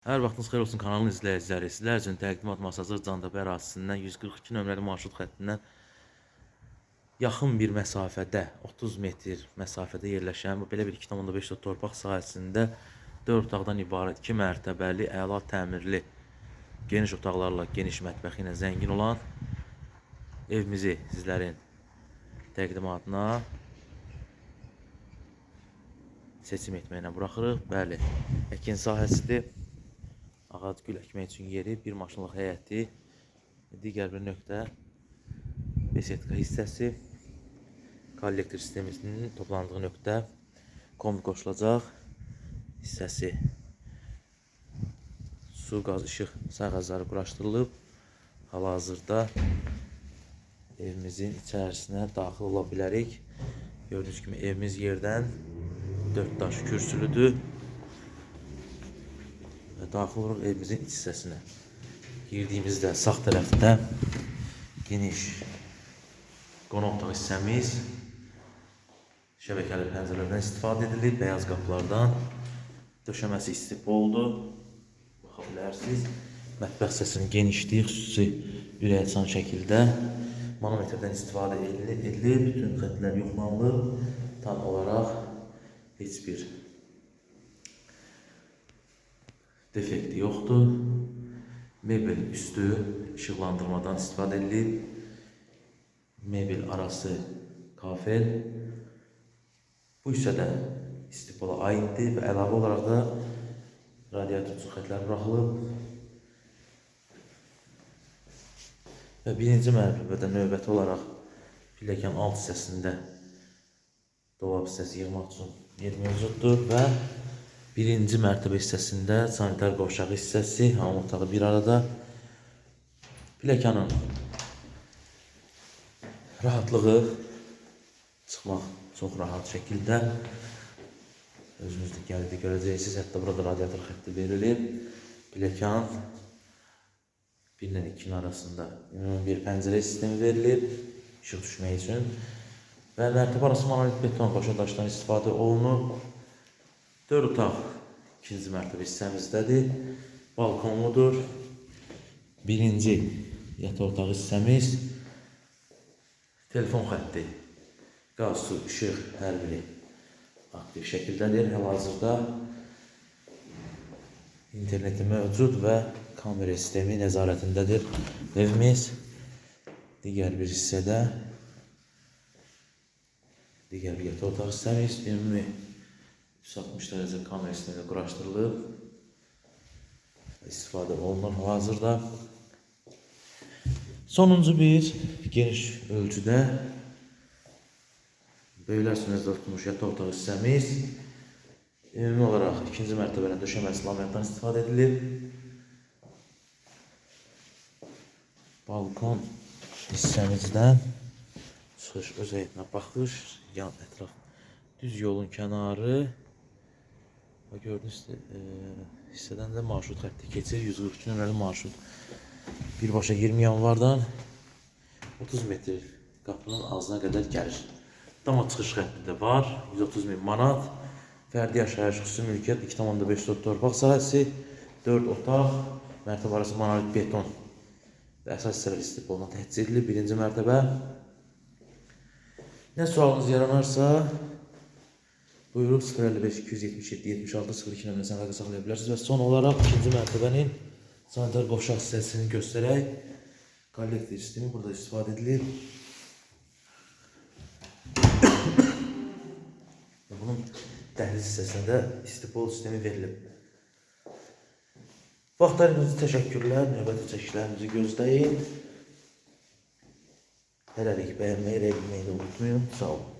Hər vaxtınız xeyir olsun kanalın izləyiciləri. Sizlər üçün təqdimat masajı Candabi ərazisindən 142 nömrəli marşrut xəttindən yaxın bir məsafədə, 30 metr məsafədə yerləşən belə bir 2.5 torpaq sahəsində 4 otaqdan ibarət 2 mərtəbəli, əla təmirli, geniş otaqlarla, geniş mətbəxi ilə zəngin olan evimizi sizlərin təqdimatına seçim etməyinə buraxırıq. Bəli, əkin sahəsidir. Ağac gül əkmək üçün yeri, bir maşınlıq həyəti, digər bir nöqtə besetka hissəsi, kollektor sisteminin toplandığı nöqtə, kombi qoşulacaq hissəsi, su, qaz, işıq sərğəzləri quraşdırılıb. Hal-hazırda evimizin içərisinə daxil ola bilərik. Gördüyünüz kimi evimiz yerdən 4 daş kürsülüdür. Daxil oluruq evimizin iç hissəsinə. Girdiyimizdə sağ tərəfdə geniş qonaq otaq hissəmiz şəbəkəli pəncərələrdən istifadə edilib, bəyaz qapılardan döşəməsi istipoldu. Baxa bilərsiniz. Mətbəx hissəsinin genişliyi xüsusi ürəkaçan şəkildə manometrdən istifadə edilib, edilib. bütün xəttlər yoxlanılıb. Tam olaraq heç bir defekti yoxdur. Mebel üstü işıqlandırmadan istifadə edilib. Mebel arası kafel. Bu hissədə istipola aiddir və əlavə olaraq da radiator xətlər buraxılıb. Və birinci mərtəbədə növbəti olaraq pilləkən alt hissəsində dolab hissəsi yığmaq üçün yer mövcuddur və birinci mərtəbə hissəsində sanitar qovşağı hissəsi, hamam otağı bir arada. Pilləkənin rahatlığı çıxmaq çox rahat şəkildə özünüz də gəldi görəcəksiniz. Hətta burada radiator xətti verilib. Pilləkən 1 ilə 2-nin arasında bir pəncərə sistemi verilib işıq düşmək üçün. Və mərtəbə arası monolit beton qoşa daşdan istifadə olunub. 4 otaq ikinci mərtəbə hissəmizdədir. Balkonludur. Birinci yataq otağı hissəmiz. Telefon xətti, qaz, su, işıq hər biri aktiv şəkildədir. Hal-hazırda interneti mövcud və kamera sistemi nəzarətindədir evimiz. Digər bir hissədə digər bir yataq otaq hissəmiz ümumi 160 dərəcə kamera sistemi quraşdırılıb istifadə olunur hal-hazırda. Sonuncu bir geniş ölçüdə böyüklər sünəzdə tutulmuş yataq otağı hissəmiz ümumi olaraq ikinci mərtəbənin döşəməsi laminatdan istifadə edilib. Balkon hissəmizdən çıxış öz həyətinə baxış, yan ətraf düz yolun kənarı və gördüyünüz e, hissədən də marşrut xətti keçir 142 nömrəli marşrut. Birbaşa 20 yanvardan 30 metr qapının ağzına qədər gəlir. Dama çıxış xətti də var. 130 min manat. Fərdi yaşayış xüsusi mülkiyyət 2.5 sot torpaq sahəsi, 4 otaq, mərtəbə arası monolit beton əsas hissələr istiqboluna təhcis edilir. Birinci mərtəbə. Nə sualınız yaranarsa buyurub 055 277 76 02 nömrəsindən əlaqə saxlaya bilərsiniz və son olaraq ikinci mərtəbənin sanitar qovşaq hissəsini göstərək. Kollektor sistemi burada istifadə edilir. Bunun dəhliz hissəsinə də istipol sistemi verilib. Vaxtlarınız üçün təşəkkürlər. Növbəti çəkişlərimizi gözləyin. Hələlik bəyənməyi, rəqməyi də unutmayın. Sağ olun.